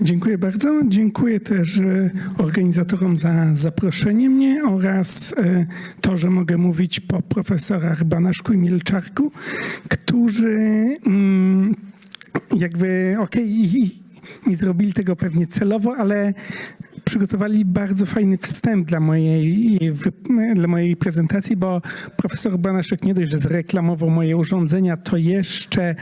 Dziękuję bardzo. Dziękuję też e, organizatorom za zaproszenie mnie oraz e, to, że mogę mówić po profesorach Banaszku i Milczarku, którzy mm, jakby, okej, i- nie zrobili tego pewnie celowo, ale przygotowali bardzo fajny wstęp dla mojej, dla mojej prezentacji, bo profesor Banaszek nie dość, że zreklamował moje urządzenia, to jeszcze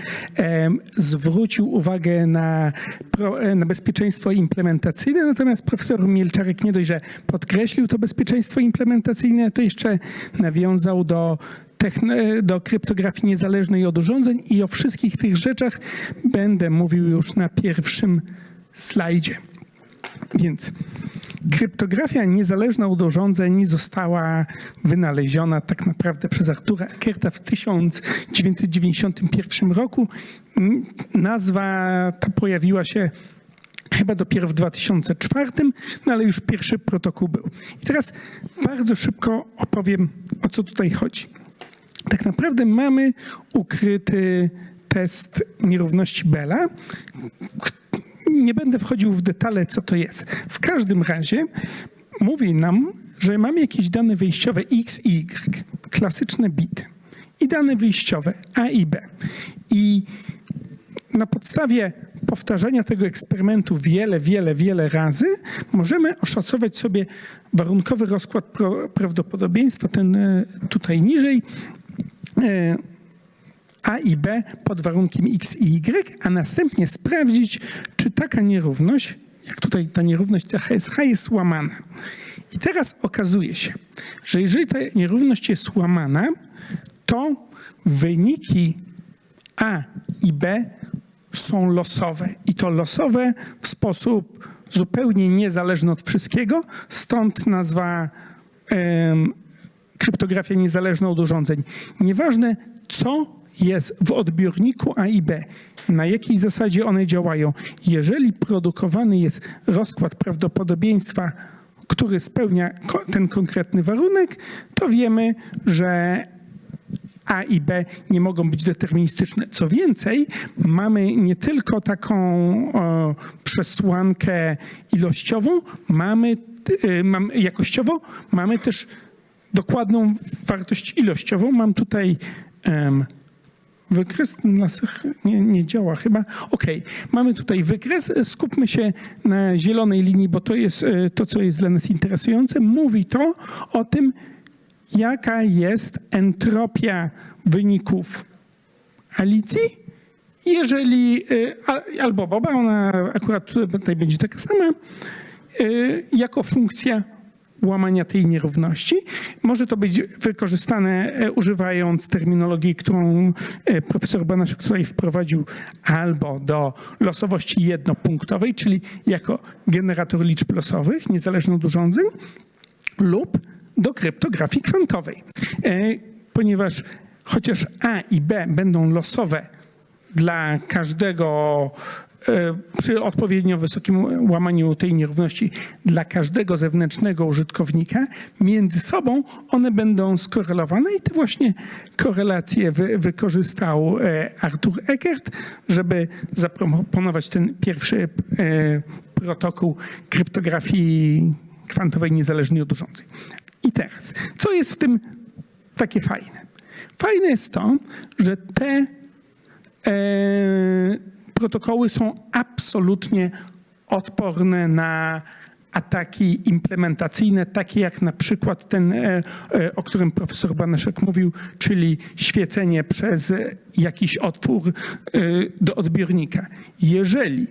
zwrócił uwagę na, pro, e, na bezpieczeństwo implementacyjne, natomiast profesor Mielczarek nie dość, że podkreślił to bezpieczeństwo implementacyjne, to jeszcze nawiązał do techn- do kryptografii niezależnej od urządzeń i o wszystkich tych rzeczach będę mówił już na pierwszym slajdzie. Więc kryptografia niezależna od urządzeń została wynaleziona tak naprawdę przez Artura Eckerta w 1991 roku. Nazwa ta pojawiła się chyba dopiero w 2004, no ale już pierwszy protokół był. I teraz bardzo szybko opowiem, o co tutaj chodzi. Tak naprawdę mamy ukryty test nierówności Bella. Nie będę wchodził w detale, co to jest. W każdym razie mówi nam, że mamy jakieś dane wyjściowe x i y, klasyczne bity i dane wyjściowe a i b. I na podstawie powtarzania tego eksperymentu wiele, wiele, wiele razy możemy oszacować sobie warunkowy rozkład prawdopodobieństwa, ten e, tutaj niżej, e, a i b pod warunkiem x i y, a następnie sprawdzić, czy taka nierówność, jak tutaj ta nierówność CHSH jest łamana. I teraz okazuje się, że jeżeli ta nierówność jest łamana, to wyniki a i B są losowe. I to losowe w sposób zupełnie niezależny od wszystkiego, stąd nazwa kryptografia niezależna od urządzeń. Nieważne, co jest w odbiorniku A i B, na jakiej zasadzie one działają. Jeżeli produkowany jest rozkład prawdopodobieństwa, który spełnia ten konkretny warunek, to wiemy, że a i B nie mogą być deterministyczne. Co więcej, mamy nie tylko taką e, przesłankę ilościową, mamy, e, mam, jakościową, mamy też dokładną wartość ilościową. Mam tutaj em, wykres, ten laser nie, nie działa chyba. Okej, mamy tutaj wykres. Skupmy się na zielonej linii, bo to jest e, to, co jest dla nas interesujące. Mówi to o tym, jaka jest entropia wyników Alicji, jeżeli, a- albo Boba, ona akurat tutaj będzie taka sama, y, jako funkcja łamania tej nierówności. Może to być wykorzystane e, używając terminologii, którą e, profesor Banaszek tutaj wprowadził, albo do losowości jednopunktowej, czyli jako generator liczb losowych, niezależnie od urządzeń, lub do kryptografii kwantowej. E, Ponieważ chociaż A i B będą losowe dla każdego przy odpowiednio wysokim łamaniu tej nierówności dla każdego zewnętrznego użytkownika, między sobą one będą skorelowane i te właśnie korelacje wy, wykorzystał e, Arthur Eckert, żeby zaproponować ten pierwszy e, protokół kryptografii kwantowej niezależnie od urządzeń. I teraz, co jest w tym takie fajne? Fajne jest to, że te e, protokoły są absolutnie odporne na ataki implementacyjne, takie jak na przykład ten, e, e, o którym profesor Banaszek mówił, czyli świecenie przez jakiś otwór e, do odbiornika. Jeżeli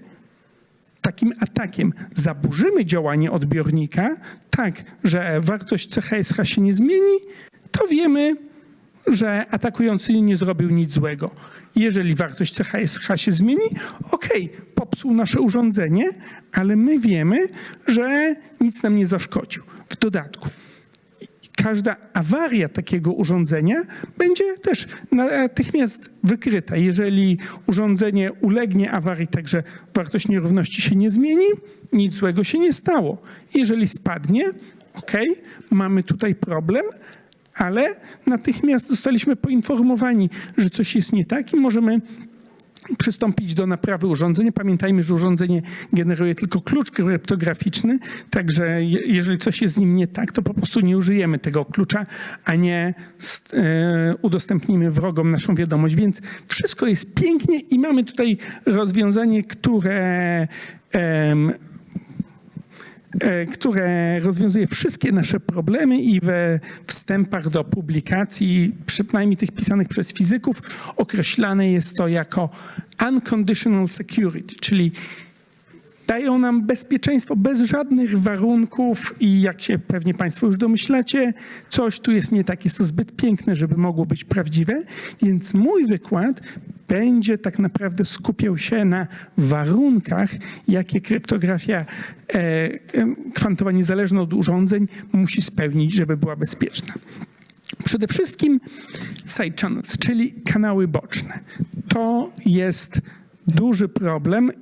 takim atakiem zaburzymy działanie odbiornika, tak, że wartość CHSH się nie zmieni, to wiemy, że atakujący nie zrobił nic złego. Jeżeli wartość CHSH się zmieni, ok, popsuł nasze urządzenie, ale my wiemy, że nic nam nie zaszkodził. W dodatku, każda awaria takiego urządzenia będzie też natychmiast wykryta. Jeżeli urządzenie ulegnie awarii, także wartość nierówności się nie zmieni, nic złego się nie stało. Jeżeli spadnie, ok, mamy tutaj problem, ale natychmiast zostaliśmy poinformowani, że coś jest nie tak i możemy przystąpić do naprawy urządzenia. Pamiętajmy, że urządzenie generuje tylko klucz kryptograficzny, także je- jeżeli coś jest z nim nie tak, to po prostu nie użyjemy tego klucza, a nie e, udostępnimy wrogom naszą wiadomość. Więc wszystko jest pięknie i mamy tutaj rozwiązanie, które które rozwiązuje wszystkie nasze problemy i we wstępach do publikacji, przynajmniej tych pisanych przez fizyków, określane jest to jako unconditional security, czyli dają nam bezpieczeństwo bez żadnych warunków i jak się pewnie Państwo już domyślacie, coś tu jest nie tak, jest to zbyt piękne, żeby mogło być prawdziwe, więc mój wykład będzie tak naprawdę skupiał się na warunkach, jakie kryptografia e, kwantowa niezależna od urządzeń musi spełnić, żeby była bezpieczna. Przede wszystkim side channels, czyli kanały boczne. To jest duży problem e,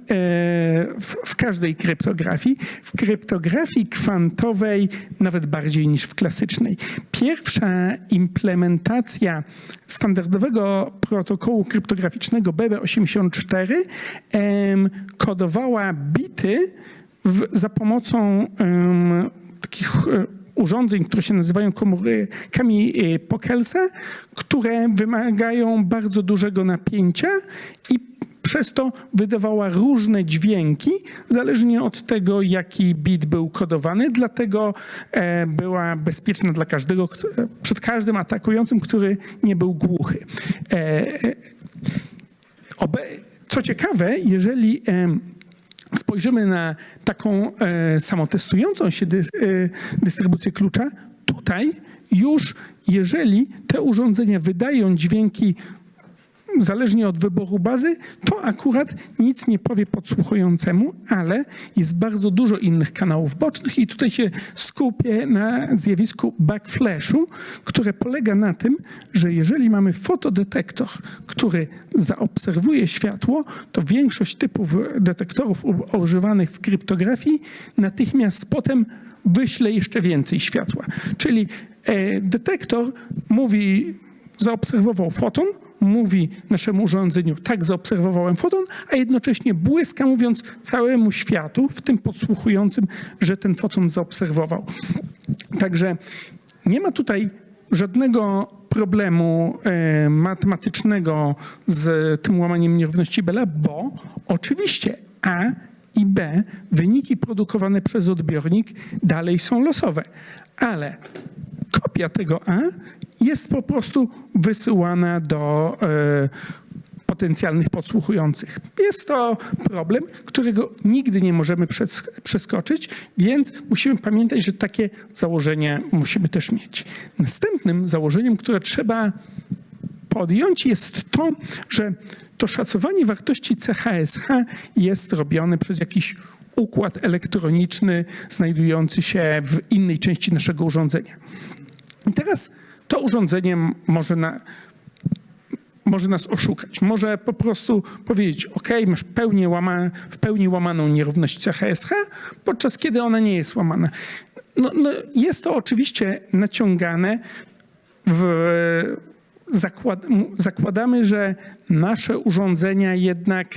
w, każdej kryptografii. W kryptografii kwantowej nawet bardziej niż w klasycznej. Pierwsza implementacja standardowego protokołu kryptograficznego BB84 em, kodowała bity w, za pomocą em, takich e, urządzeń, które się nazywają komórkami e, Pockelsa, które wymagają bardzo dużego napięcia i przez to wydawała różne dźwięki, zależnie od tego, jaki bit był kodowany, dlatego e, była bezpieczna dla każdego, kto- przed każdym atakującym, który nie był głuchy. E, e, co ciekawe, jeżeli spojrzymy na taką e, samotestującą się dy, e, dystrybucję klucza, tutaj już jeżeli te urządzenia wydają dźwięki zależnie od wyboru bazy, to akurat nic nie powie podsłuchującemu, ale jest bardzo dużo innych kanałów bocznych i tutaj się skupię na zjawisku backflashu, które polega na tym, że jeżeli mamy fotodetektor, który zaobserwuje światło, to większość typów detektorów używanych w kryptografii natychmiast potem wyśle jeszcze więcej światła. Czyli e, detektor mówi, zaobserwował foton, mówi naszemu urządzeniu, tak, zaobserwowałem foton, a jednocześnie błyska, mówiąc całemu światu, w tym podsłuchującym, że ten foton zaobserwował. Także nie ma tutaj żadnego problemu e, matematycznego z tym łamaniem nierówności Bella, bo oczywiście A i B, wyniki produkowane przez odbiornik dalej są losowe, ale kopia tego A jest po prostu wysyłana do e, potencjalnych podsłuchujących. Jest to problem, którego nigdy nie możemy przes- przeskoczyć, więc musimy pamiętać, że takie założenie musimy też mieć. Następnym założeniem, które trzeba podjąć, jest to, że to szacowanie wartości CHSH jest robione przez jakiś układ elektroniczny znajdujący się w innej części naszego urządzenia. I teraz to urządzenie może, na, może nas oszukać. Może po prostu powiedzieć, OK, masz łama, w pełni łamaną nierówność CHSH, podczas kiedy ona nie jest łamana. No, no, jest to oczywiście naciągane w, zakład, zakładamy, że nasze urządzenia jednak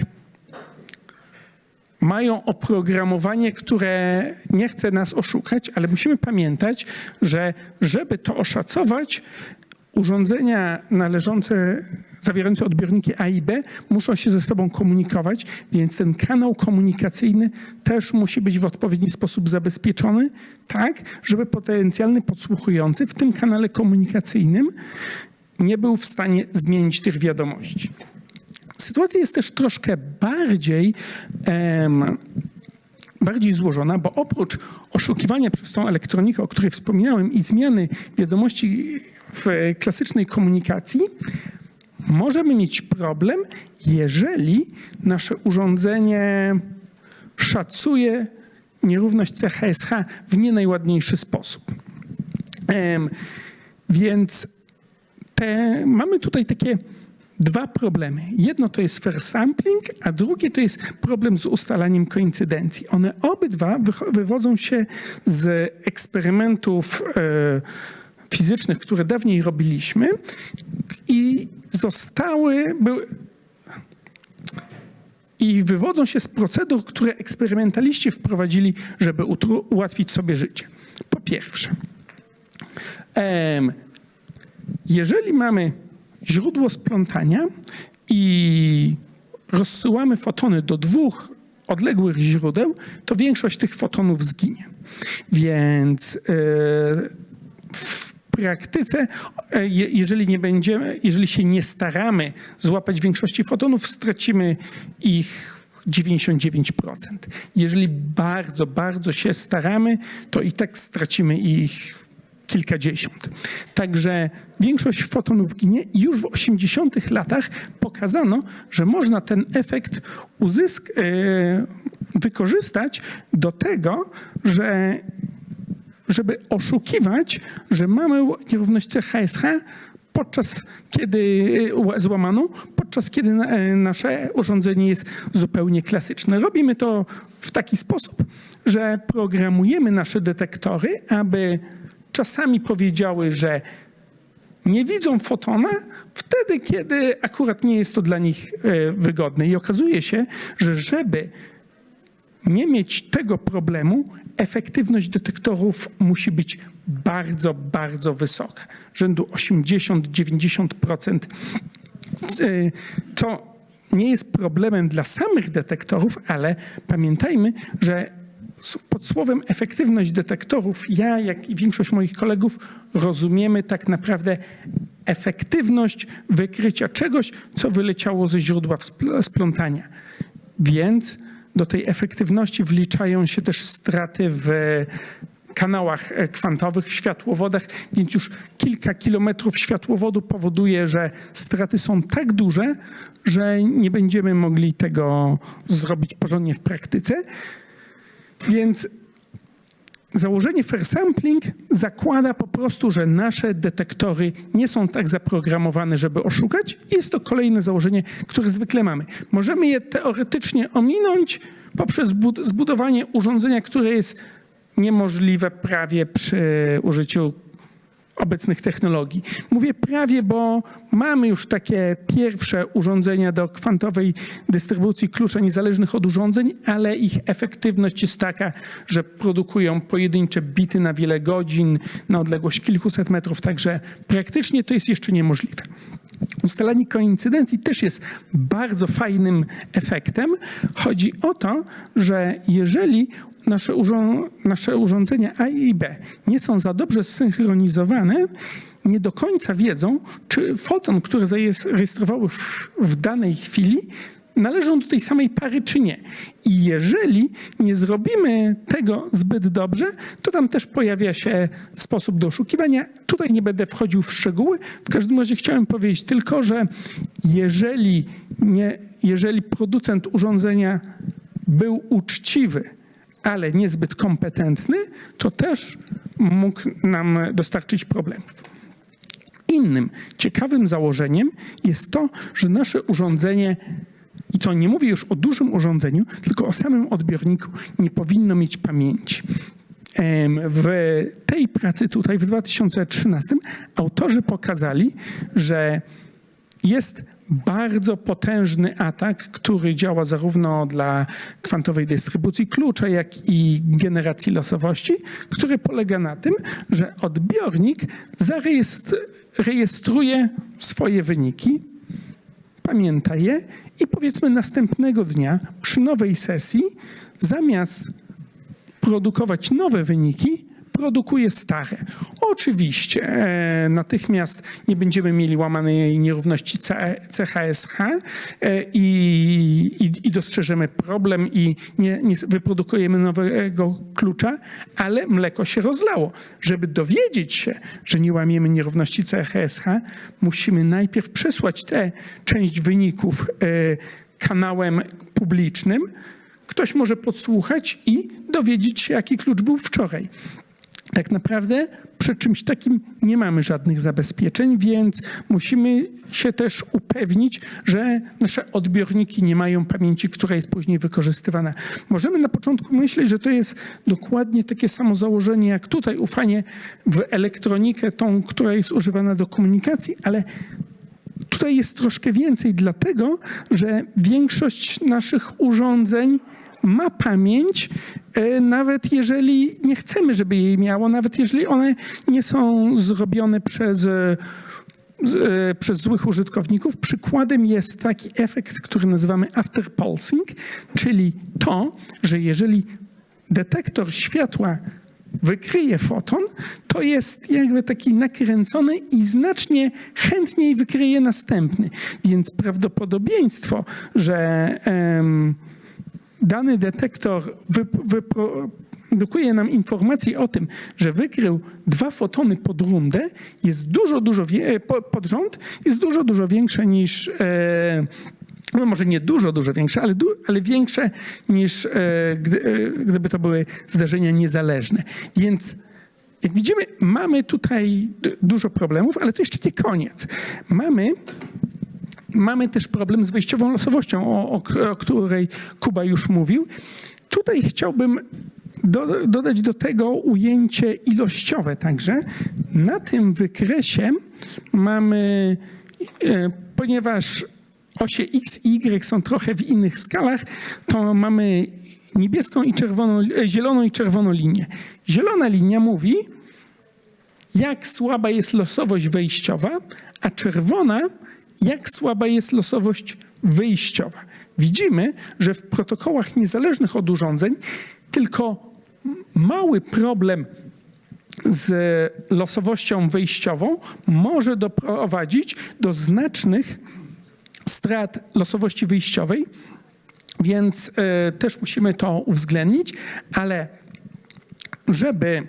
mają oprogramowanie, które nie chce nas oszukać, ale musimy pamiętać, że żeby to oszacować, urządzenia należące, zawierające odbiorniki A i B muszą się ze sobą komunikować, więc ten kanał komunikacyjny też musi być w odpowiedni sposób zabezpieczony, tak, żeby potencjalny podsłuchujący w tym kanale komunikacyjnym nie był w stanie zmienić tych wiadomości. Sytuacja jest też troszkę bardziej, em, bardziej złożona, bo oprócz oszukiwania przez tą elektronikę, o której wspominałem, i zmiany wiadomości w klasycznej komunikacji, możemy mieć problem, jeżeli nasze urządzenie szacuje nierówność CHSH w nie najładniejszy sposób. Więc te, mamy tutaj takie dwa problemy. Jedno to jest fair sampling, a drugie to jest problem z ustalaniem koincydencji. One obydwa wywodzą się z eksperymentów e, fizycznych, które dawniej robiliśmy i zostały, były, i wywodzą się z procedur, które eksperymentaliści wprowadzili, żeby ułatwić sobie życie. Po pierwsze, jeżeli mamy źródło splątania i rozsyłamy fotony do dwóch odległych źródeł, to większość tych fotonów zginie. Więc e, w praktyce, e, je- jeżeli nie będziemy, jeżeli się nie staramy złapać większości fotonów, stracimy ich 99%. Jeżeli bardzo, bardzo się staramy, to i tak stracimy ich kilkadziesiąt. Także większość fotonów ginie i już w 80 latach pokazano, że można ten efekt uzysk- e, wykorzystać do tego, że żeby oszukiwać, że mamy nierówność CHSH, podczas kiedy e, złamaną, podczas kiedy e, nasze urządzenie jest zupełnie klasyczne. Robimy to w taki sposób, że programujemy nasze detektory, aby czasami powiedziały, że nie widzą fotona wtedy, kiedy akurat nie jest to dla nich e, wygodne. I okazuje się, że żeby nie mieć tego problemu, efektywność detektorów musi być bardzo, bardzo wysoka. Rzędu 80-90%. Y, To nie jest problemem dla samych detektorów, ale pamiętajmy, że pod słowem efektywność detektorów ja, jak i większość moich kolegów rozumiemy tak naprawdę efektywność wykrycia czegoś, co wyleciało ze źródła splątania. Więc do tej efektywności wliczają się też straty w kanałach e, kwantowych, w światłowodach, więc już kilka kilometrów światłowodu powoduje, że straty są tak duże, że nie będziemy mogli tego zrobić porządnie w praktyce. Więc założenie fair sampling zakłada po prostu, że nasze detektory nie są tak zaprogramowane, żeby oszukać. Jest to kolejne założenie, które zwykle mamy. Możemy je teoretycznie ominąć poprzez bud- zbudowanie urządzenia, które jest niemożliwe prawie przy użyciu obecnych technologii. Mówię prawie, bo mamy już takie pierwsze urządzenia do kwantowej dystrybucji klucza niezależnych od urządzeń, ale ich efektywność jest taka, że produkują pojedyncze bity na wiele godzin, na odległość kilkuset metrów, także praktycznie to jest jeszcze niemożliwe. Ustalanie koincydencji też jest bardzo fajnym efektem. Chodzi o to, że jeżeli nasze, nasze urządzenia A i B nie są za dobrze zsynchronizowane, nie do końca wiedzą, czy foton, który zarejestrowały w, w danej chwili, należą do tej samej pary, czy nie. I jeżeli nie zrobimy tego zbyt dobrze, to tam też pojawia się sposób do oszukiwania. Tutaj nie będę wchodził w szczegóły. W każdym razie chciałem powiedzieć tylko, że jeżeli, nie, jeżeli producent urządzenia był uczciwy, ale niezbyt kompetentny, to też mógł nam dostarczyć problemów. Innym ciekawym założeniem jest to, że nasze urządzenie, i to nie mówię już o dużym urządzeniu, tylko o samym odbiorniku, nie powinno mieć pamięci. W tej pracy tutaj w 2013 autorzy pokazali, że jest bardzo potężny atak, który działa zarówno dla kwantowej dystrybucji klucza, jak i generacji losowości, który polega na tym, że odbiornik zarejestruje swoje wyniki, pamięta je i powiedzmy następnego dnia przy nowej sesji zamiast produkować nowe wyniki, produkuje stare. Oczywiście e, natychmiast nie będziemy mieli łamanej nierówności CHSH e, i, i, i dostrzeżemy problem i nie, nie wyprodukujemy nowego klucza, ale mleko się rozlało. Żeby dowiedzieć się, że nie łamiemy nierówności CHSH, musimy najpierw przesłać tę część wyników e, kanałem publicznym, ktoś może podsłuchać i dowiedzieć się, jaki klucz był wczoraj. Tak naprawdę przy czymś takim nie mamy żadnych zabezpieczeń, więc musimy się też upewnić, że nasze odbiorniki nie mają pamięci, która jest później wykorzystywana. Możemy na początku myśleć, że to jest dokładnie takie samo założenie jak tutaj, ufanie w elektronikę, tą, która jest używana do komunikacji, ale tutaj jest troszkę więcej, dlatego że większość naszych urządzeń ma pamięć, e, nawet jeżeli nie chcemy, żeby jej miało, nawet jeżeli one nie są zrobione przez, e, e, przez złych użytkowników. Przykładem jest taki efekt, który nazywamy afterpulsing, czyli to, że jeżeli detektor światła wykryje foton, to jest jakby taki nakręcony i znacznie chętniej wykryje następny. Więc prawdopodobieństwo, że em, dany detektor wyprodukuje nam informację o tym, że wykrył dwa fotony pod rundę, jest dużo, dużo po- pod rząd, jest dużo, dużo większe niż. E, no może nie dużo, dużo większe, ale, du, ale większe niż e, gdy, e, gdyby to były zdarzenia niezależne. Więc jak widzimy, mamy tutaj dużo problemów, ale to jeszcze nie koniec. Mamy Mamy też problem z wejściową losowością, o, o, o której Kuba już mówił. Tutaj chciałbym do, dodać do tego ujęcie ilościowe także. Na tym wykresie mamy, e, ponieważ osie X i Y są trochę w innych skalach, to mamy niebieską i czerwoną, e, zieloną i czerwoną linię. Zielona linia mówi, jak słaba jest losowość wejściowa, a czerwona, jak słaba jest losowość wyjściowa. Widzimy, że w protokołach niezależnych od urządzeń tylko mały problem z losowością wyjściową może doprowadzić do znacznych strat losowości wyjściowej, więc e, też musimy to uwzględnić, ale żeby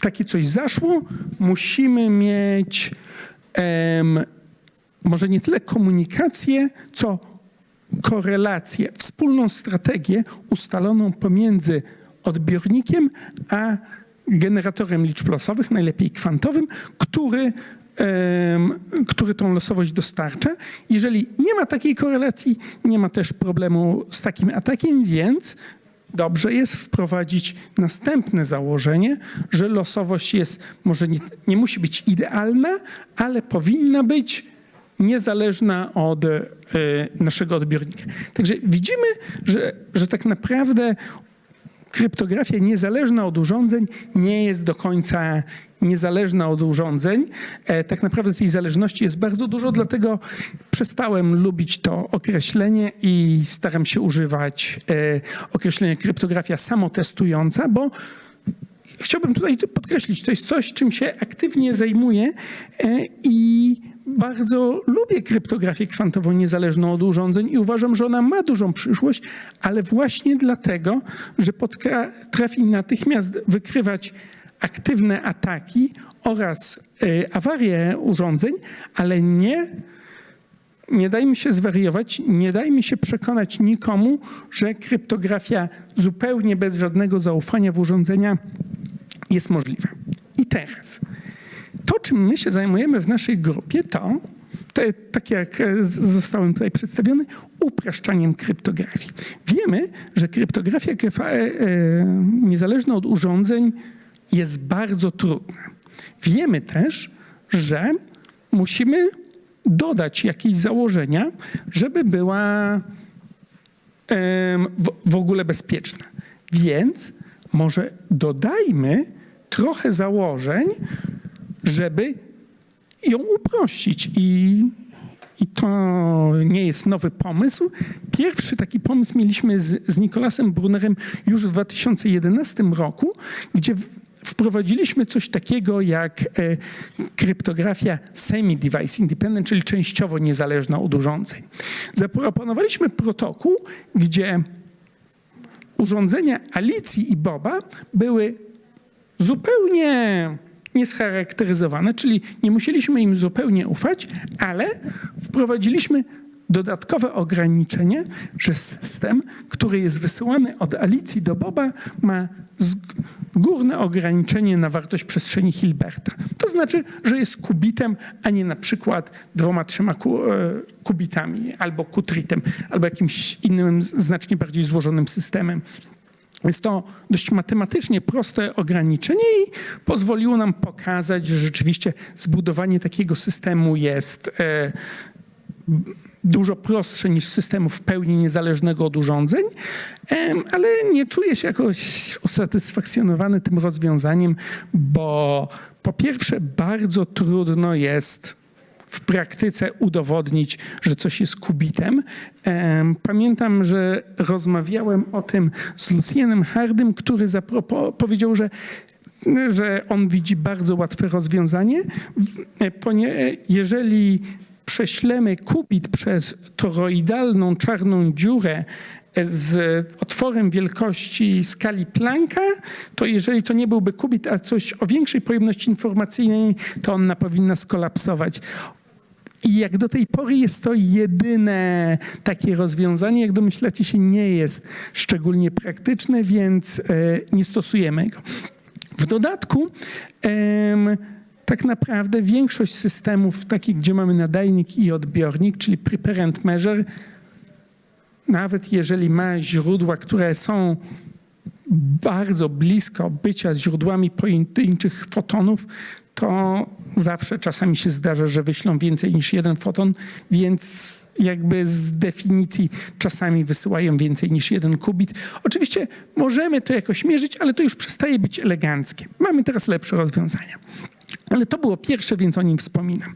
takie coś zaszło, musimy mieć może nie tyle komunikację, co korelację, wspólną strategię ustaloną pomiędzy odbiornikiem a generatorem liczb losowych, najlepiej kwantowym, który, który tą losowość dostarcza. Jeżeli nie ma takiej korelacji, nie ma też problemu z takim atakiem, więc dobrze jest wprowadzić następne założenie, że losowość jest, może nie, nie musi być idealna, ale powinna być niezależna od e, naszego odbiornika. Także widzimy, że, że tak naprawdę kryptografia niezależna od urządzeń nie jest do końca niezależna od urządzeń. E, tak naprawdę tej zależności jest bardzo dużo, dlatego przestałem lubić to określenie i staram się używać e, określenia kryptografia samotestująca, bo chciałbym tutaj podkreślić, to jest coś, czym się aktywnie zajmuję i bardzo lubię kryptografię kwantową niezależną od urządzeń i uważam, że ona ma dużą przyszłość, ale właśnie dlatego, że potrafi natychmiast wykrywać aktywne ataki oraz e, awarie urządzeń, ale nie nie dajmy się zwariować, nie dajmy się przekonać nikomu, że kryptografia zupełnie bez żadnego zaufania w urządzenia jest możliwa. I teraz, to czym my się zajmujemy w naszej grupie, to, to tak jak e, zostałem tutaj przedstawiony, upraszczaniem kryptografii. Wiemy, że kryptografia e, e, niezależna od urządzeń jest bardzo trudna. Wiemy też, że musimy dodać jakieś założenia, żeby była w ogóle bezpieczna. Więc może dodajmy trochę założeń, żeby ją uprościć. I, I to nie jest nowy pomysł. Pierwszy taki pomysł mieliśmy z, z Nikolasem Brunnerem już w 2011 roku, gdzie wprowadziliśmy coś takiego jak e, kryptografia semi-device independent, czyli częściowo niezależna od urządzeń. Zaproponowaliśmy protokół, gdzie urządzenia Alicji i Boba były zupełnie niescharakteryzowane, czyli nie musieliśmy im zupełnie ufać, ale wprowadziliśmy dodatkowe ograniczenie, że system, który jest wysyłany od Alicji do Boba, ma górne ograniczenie na wartość przestrzeni Hilberta. To znaczy, że jest kubitem, a nie na przykład dwoma, trzema e, kubitami, albo kutritem, albo jakimś innym, znacznie bardziej złożonym systemem. Jest to dość matematycznie proste ograniczenie i pozwoliło nam pokazać, że rzeczywiście zbudowanie takiego systemu jest, e, dużo prostsze niż systemu w pełni niezależnego od urządzeń, ale nie czuję się jakoś usatysfakcjonowany tym rozwiązaniem, bo po pierwsze bardzo trudno jest w praktyce udowodnić, że coś jest kubitem. Em, Pamiętam, że rozmawiałem o tym z Lucjanem Hardym, który powiedział, że że on widzi bardzo łatwe rozwiązanie, e, jeżeli prześlemy kubit przez toroidalną czarną dziurę z otworem wielkości skali Plancka, to jeżeli to nie byłby kubit, a coś o większej pojemności informacyjnej, to ona powinna skolapsować. I jak do tej pory jest to jedyne takie rozwiązanie, jak domyślacie się, nie jest szczególnie praktyczne, więc e, nie stosujemy go. W dodatku, tak naprawdę większość systemów, takich, gdzie mamy nadajnik i odbiornik, czyli prepare and measure, nawet jeżeli ma źródła, które są bardzo blisko bycia źródłami pojedynczych fotonów, to zawsze czasami się zdarza, że wyślą więcej niż jeden foton, więc jakby z definicji czasami wysyłają więcej niż jeden kubit. Oczywiście możemy to jakoś mierzyć, ale to już przestaje być eleganckie. Mamy teraz lepsze rozwiązania. Ale to było pierwsze, więc o nim wspominam.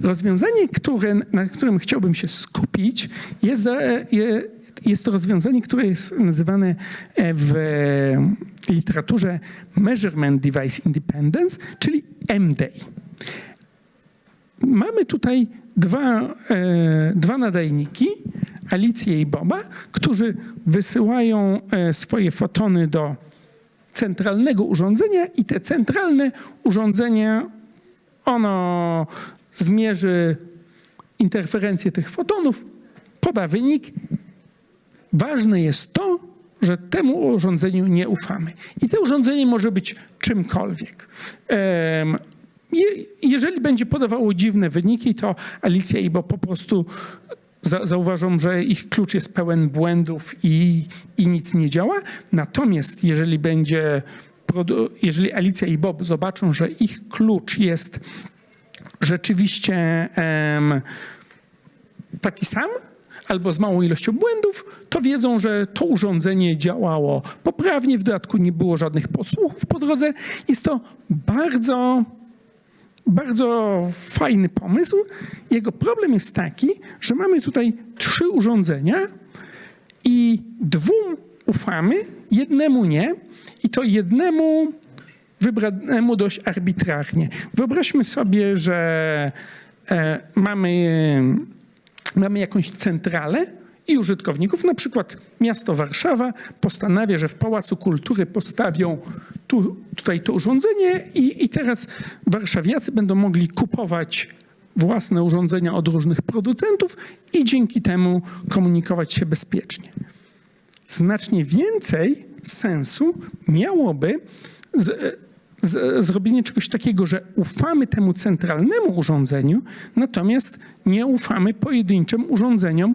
Rozwiązanie, które, na którym chciałbym się skupić, jest, je- jest to rozwiązanie, które jest nazywane e, w literaturze Measurement Device Independence, czyli MDI. Mamy tutaj dwa, e, dwa nadajniki, Alicję i Boba, którzy wysyłają e, swoje fotony do centralnego urządzenia i te centralne urządzenie, ono zmierzy interferencję tych fotonów, poda wynik. Ważne jest to, że temu urządzeniu nie ufamy. I to urządzenie może być czymkolwiek. Jeżeli będzie podawało dziwne wyniki, to Alicja i Bo po prostu za, zauważą, że ich klucz jest pełen błędów i, i nic nie działa. Natomiast jeżeli będzie, jeżeli Alicja i Bob zobaczą, że ich klucz jest rzeczywiście em, taki sam albo z małą ilością błędów, to wiedzą, że to urządzenie działało poprawnie, w dodatku nie było żadnych podsłuchów po drodze. Jest to bardzo bardzo fajny pomysł. Jego problem jest taki, że mamy tutaj trzy urządzenia i dwóm ufamy, jednemu nie i to jednemu wybranemu dość arbitralnie. Wyobraźmy sobie, że e, mamy, mamy jakąś centralę i użytkowników, na przykład miasto Warszawa postanawia, że w Pałacu Kultury postawią tu, tutaj to urządzenie i, i teraz warszawiacy będą mogli kupować własne urządzenia od różnych producentów i dzięki temu komunikować się bezpiecznie znacznie więcej sensu miałoby z, z, zrobienie czegoś takiego, że ufamy temu centralnemu urządzeniu, natomiast nie ufamy pojedynczym urządzeniom,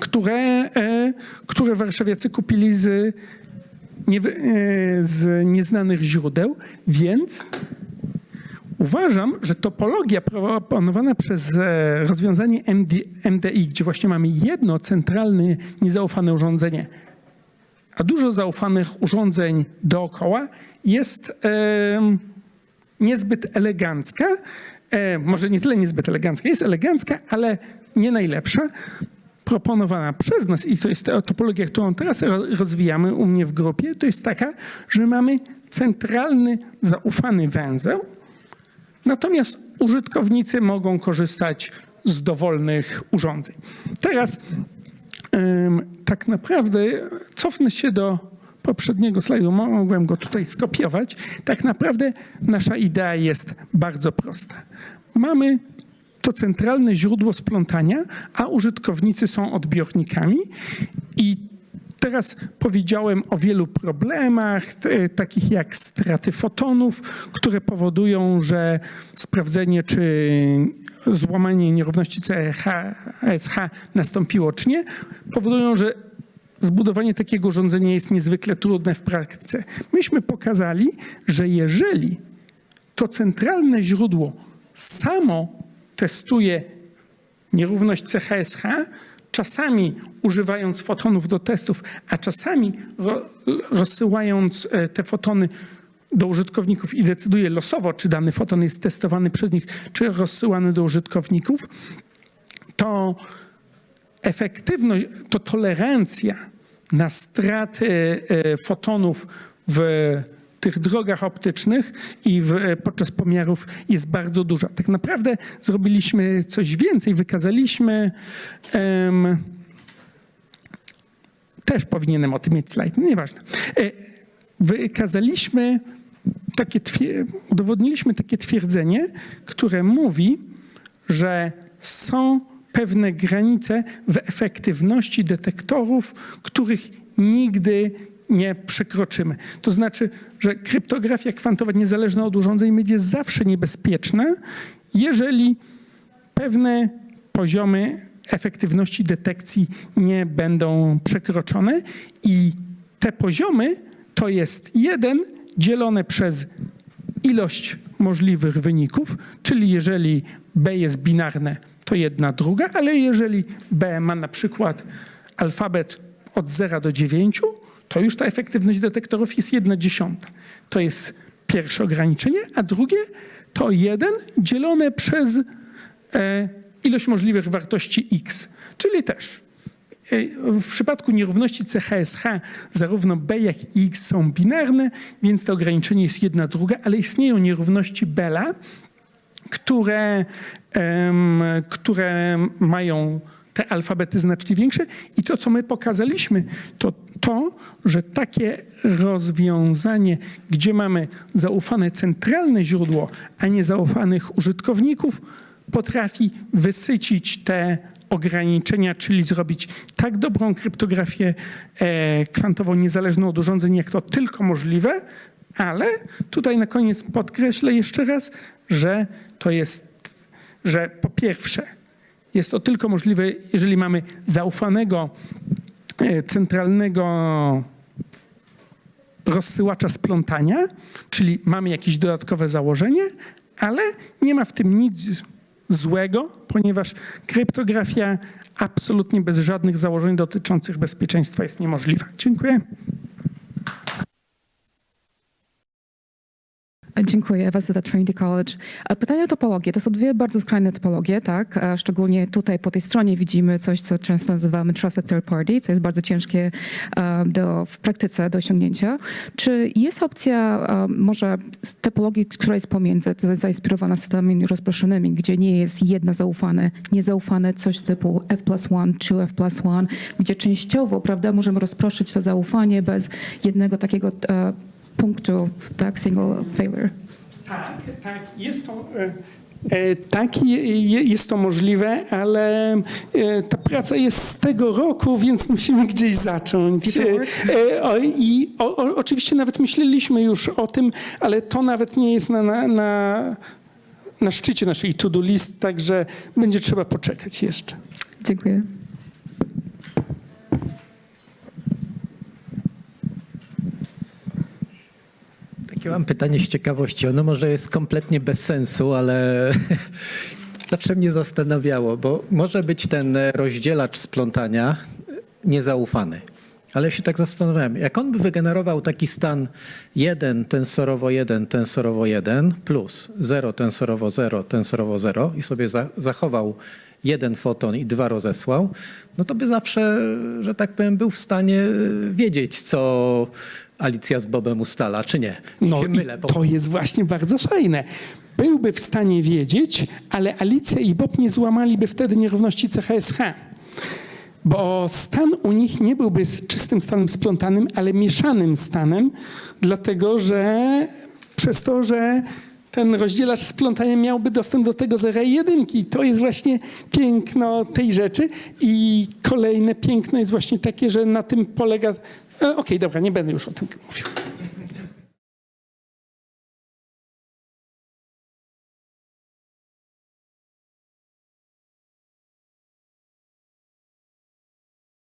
które, e, które warszawiacy kupili z, nie, e, z nieznanych źródeł, więc Uważam, że topologia proponowana przez e, rozwiązanie MD, MDI, gdzie właśnie mamy jedno centralne, niezaufane urządzenie, a dużo zaufanych urządzeń dookoła, jest e, niezbyt elegancka. E, może nie tyle niezbyt elegancka, jest elegancka, ale nie najlepsza. Proponowana przez nas, i to jest topologia, którą teraz ro- rozwijamy u mnie w grupie, to jest taka, że mamy centralny, zaufany węzeł, Natomiast użytkownicy mogą korzystać z dowolnych urządzeń. Teraz tak naprawdę cofnę się do poprzedniego slajdu, mogłem go tutaj skopiować. Tak naprawdę nasza idea jest bardzo prosta. Mamy to centralne źródło splątania, a użytkownicy są odbiornikami i Teraz powiedziałem o wielu problemach, t- takich jak straty fotonów, które powodują, że sprawdzenie, czy złamanie nierówności CH, SH nastąpiło, czy nie, powodują, że zbudowanie takiego urządzenia jest niezwykle trudne w praktyce. Myśmy pokazali, że jeżeli to centralne źródło samo testuje nierówność CHSH, czasami używając fotonów do testów, a czasami ro, rozsyłając e, te fotony do użytkowników i decyduje losowo, czy dany foton jest testowany przez nich, czy rozsyłany do użytkowników, to efektywność, to tolerancja na straty e, fotonów w tych drogach optycznych i w, podczas pomiarów jest bardzo duża. Tak naprawdę zrobiliśmy coś więcej, wykazaliśmy. em, też powinienem o tym mieć slajd, no nieważne. E, Wykazaliśmy takie, udowodniliśmy takie twierdzenie, które mówi, że są pewne granice w efektywności detektorów, których nigdy nie przekroczymy. To znaczy, że kryptografia kwantowa niezależna od urządzeń będzie zawsze niebezpieczna, jeżeli pewne poziomy efektywności detekcji nie będą przekroczone i te poziomy to jest jeden dzielone przez ilość możliwych wyników, czyli jeżeli B jest binarne, to jedna druga, ale jeżeli B ma na przykład alfabet od 0 do 9, to już ta efektywność detektorów jest jedna dziesiąta. To jest pierwsze ograniczenie, a drugie to jeden dzielone przez e, ilość możliwych wartości x, czyli też w przypadku nierówności CHSH zarówno B jak i X są binarne, więc to ograniczenie jest jedna druga, ale istnieją nierówności Bela, które, em, które mają te alfabety znacznie większe. I to, co my pokazaliśmy, to to, że takie rozwiązanie, gdzie mamy zaufane centralne źródło, a nie zaufanych użytkowników, potrafi wysycić te ograniczenia, czyli zrobić tak dobrą kryptografię e, kwantową niezależną od urządzeń, jak to tylko możliwe, ale tutaj na koniec podkreślę jeszcze raz, że to jest, że po pierwsze jest to tylko możliwe, jeżeli mamy zaufanego e, centralnego rozsyłacza splątania, czyli mamy jakieś dodatkowe założenie, ale nie ma w tym nic złego, ponieważ kryptografia absolutnie bez żadnych założeń dotyczących bezpieczeństwa jest niemożliwa. Dziękuję. Dziękuję, Ewa Zyda, Trinity College. Pytanie o topologię. To są dwie bardzo skrajne topologie, tak? Szczególnie tutaj po tej stronie widzimy coś, co często nazywamy trusted third party, co jest bardzo ciężkie do, w praktyce do osiągnięcia. Czy jest opcja może topologii, która jest pomiędzy, to jest zainspirowana systemami rozproszonymi, gdzie nie jest jedna zaufane, niezaufane, coś typu F plus one, 2F plus one, gdzie częściowo, prawda, możemy rozproszyć to zaufanie bez jednego takiego punktu, tak, single failure. Tak, tak, jest to. e, e, Tak, je- je- jest to możliwe, ale e, ta praca jest z tego roku, więc musimy gdzieś zacząć. I o, o, oczywiście nawet myśleliśmy już o tym, ale to nawet nie jest na, na, na, na szczycie naszej to-do list, także będzie trzeba poczekać jeszcze. Dziękuję. Mam pytanie z ciekawości. Ono może jest kompletnie bez sensu, ale zawsze mnie zastanawiało, bo może być ten rozdzielacz splątania niezaufany. Ale się tak zastanawiałem, jak on by wygenerował taki stan 1 tensorowo 1 tensorowo 1 plus 0 tensorowo 0 tensorowo 0 i sobie za, zachował jeden foton i dwa rozesłał, no to by zawsze, że tak powiem, był w stanie wiedzieć, co Alicja z Bobem ustala, czy nie. No mylę, po to jest właśnie bardzo fajne. Byłby w stanie wiedzieć, ale Alicja i Bob nie złamaliby wtedy nierówności CHSH. Bo stan u nich nie byłby czystym stanem splątanym, ale mieszanym stanem, dlatego że przez to, że ten rozdzielacz splątania miałby dostęp do tego zera i jedynki. To jest właśnie piękno tej rzeczy. I kolejne piękno jest właśnie takie, że na tym polega. E, okej, okay, dobra, nie będę już o tym mówił.